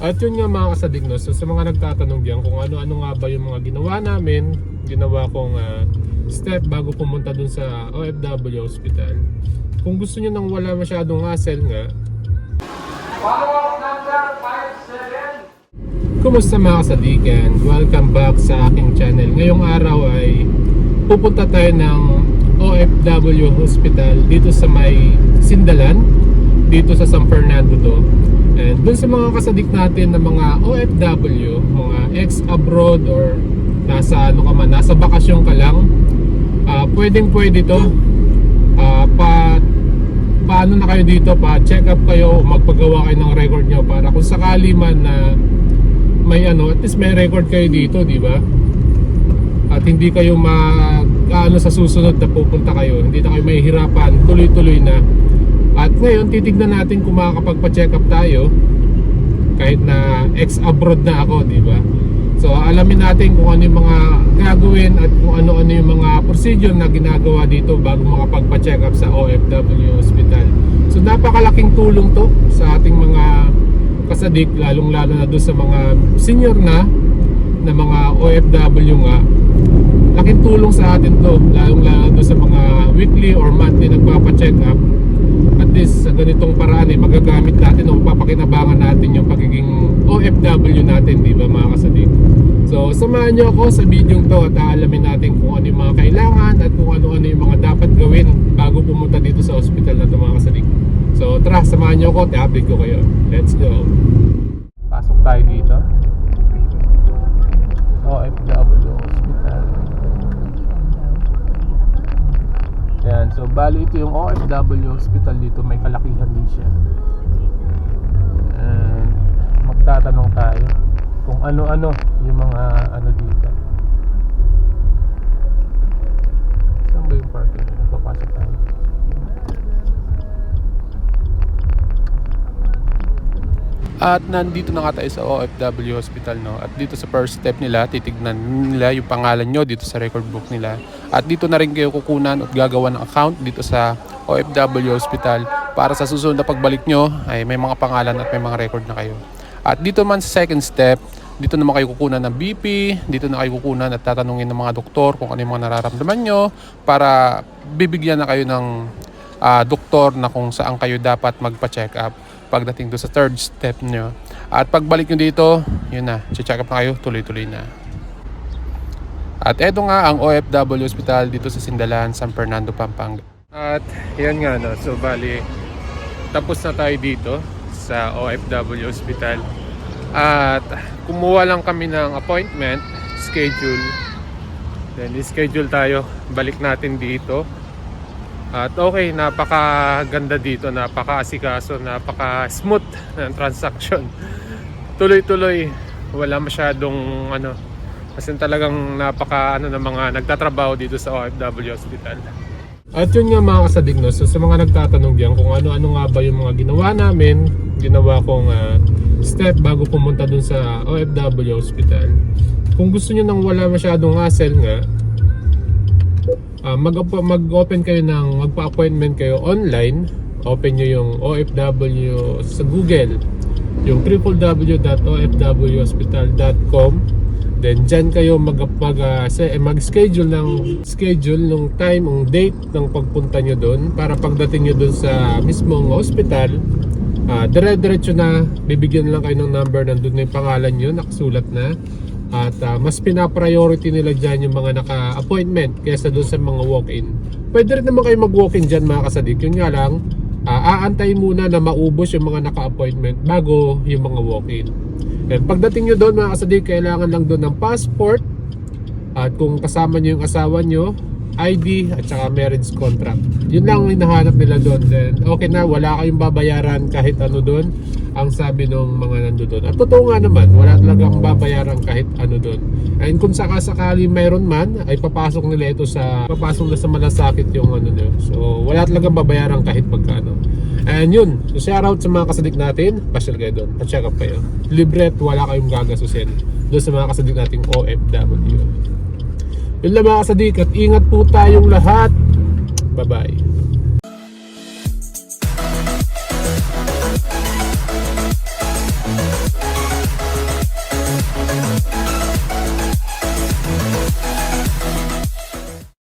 At yun nga mga kasadig no, so sa mga nagtatanong diyan kung ano-ano nga ba yung mga ginawa namin, ginawa kong ah, step bago pumunta dun sa OFW hospital. Kung gusto niyo nang wala masyadong hassle nga, Kumusta mga kasadikan? Welcome back sa aking channel. Ngayong araw ay pupunta tayo ng OFW Hospital dito sa may Sindalan, dito sa San Fernando to. And dun sa mga kasadik natin na mga OFW, mga ex-abroad or nasa ano ka man, nasa bakasyon ka lang, ah, pwedeng pwede to. Ah, pa paano na kayo dito? Pa check up kayo magpagawa kayo ng record nyo para kung sakali man na may ano at least may record kayo dito di ba? At hindi kayo mag ano sa susunod na pupunta kayo. Hindi na kayo mahihirapan. Tuloy-tuloy na at ngayon titignan natin kung makakapagpa-check up tayo. Kahit na ex-abroad na ako di ba? So alamin natin kung ano yung mga gagawin at kung ano-ano yung mga procedure na ginagawa dito bago makapagpa-check up sa OFW Hospital. So napakalaking tulong to sa ating mga kasadik lalong lalo na doon sa mga senior na na mga OFW nga laking tulong sa atin to lalong lalo doon sa mga weekly or monthly nagpapa-check up. At least sa ganitong paraan eh magagamit natin o papakinabangan natin yung pagiging OFW natin di ba mga kasadik so samahan nyo ako sa video to at aalamin natin kung ano yung mga kailangan at kung ano-ano yung mga dapat gawin bago pumunta dito sa hospital na to mga kasadik so tara samahan nyo ako i-update ko kayo. Let's go. Pasok tayo dito OFW hospital Yan, so bali ito yung OFW hospital dito, may kalakihan din siya. And magtatanong tayo kung ano-ano yung mga ano dito. Saan ba yung parking? Papasok tayo. At nandito na nga tayo sa OFW Hospital no. At dito sa first step nila, titignan nila yung pangalan nyo dito sa record book nila. At dito na rin kayo kukunan at gagawa ng account dito sa OFW Hospital para sa susunod na pagbalik nyo ay may mga pangalan at may mga record na kayo. At dito man sa second step, dito naman kayo kukunan ng BP, dito na kayo kukunan at tatanungin ng mga doktor kung ano yung mga nararamdaman nyo para bibigyan na kayo ng ah, doktor na kung saan kayo dapat magpa-check up pagdating do sa third step nyo. At pagbalik nyo dito, yun na, check up na kayo, tuloy-tuloy na. At eto nga ang OFW Hospital dito sa Sindalan, San Fernando, Pampanga. At yan nga no, so bali tapos na tayo dito sa OFW Hospital. At kumuha lang kami ng appointment, schedule. Then schedule tayo, balik natin dito. At okay, napakaganda dito, napaka-asikaso, napaka-smooth ng transaction. Tuloy-tuloy, wala masyadong ano, kasi talagang napaka ano ng mga nagtatrabaho dito sa OFW Hospital. At yun nga mga kasadig no, so sa mga nagtatanong diyan kung ano-ano nga ba yung mga ginawa namin, ginawa kong ah, step bago pumunta dun sa OFW Hospital. Kung gusto niyo nang wala masyadong hassle nga, Mag mag-open kayo ng magpa-appointment kayo online. Open nyo yung OFW sa Google. Yung www.ofwhospital.com Then dyan kayo mag, mag, eh, mag-schedule ng schedule ng time, ng date ng pagpunta nyo doon para pagdating nyo doon sa mismong hospital, ah, dire-diretso na bibigyan lang kayo ng number nandun na yung pangalan nyo, nakasulat na. At ah, mas pina-priority nila dyan yung mga naka-appointment kaysa doon sa mga walk-in. Pwede rin naman kayo mag-walk-in dyan mga kasadik. Yun nga lang, ah, aantay muna na maubos yung mga naka-appointment bago yung mga walk-in. And pagdating nyo doon mga kasadik, kailangan lang doon ng passport at kung kasama nyo yung asawa nyo, ID at saka marriage contract. Yun lang ang hinahanap nila doon. Then okay na, wala kayong babayaran kahit ano doon ang sabi ng mga nando doon. At totoo nga naman, wala talagang babayaran kahit ano doon. And kung sakasakali mayroon man, ay papasok nila ito sa, papasok na sa malasakit yung ano nyo. So wala talagang babayaran kahit pagkano. And yun, so shout out sa mga kasadik natin, pasyal kayo doon, pa-check up kayo. Libre at wala kayong gagasusin doon sa mga kasadik nating OFW. Yun lang mga kasadik at ingat po tayong lahat. Bye-bye.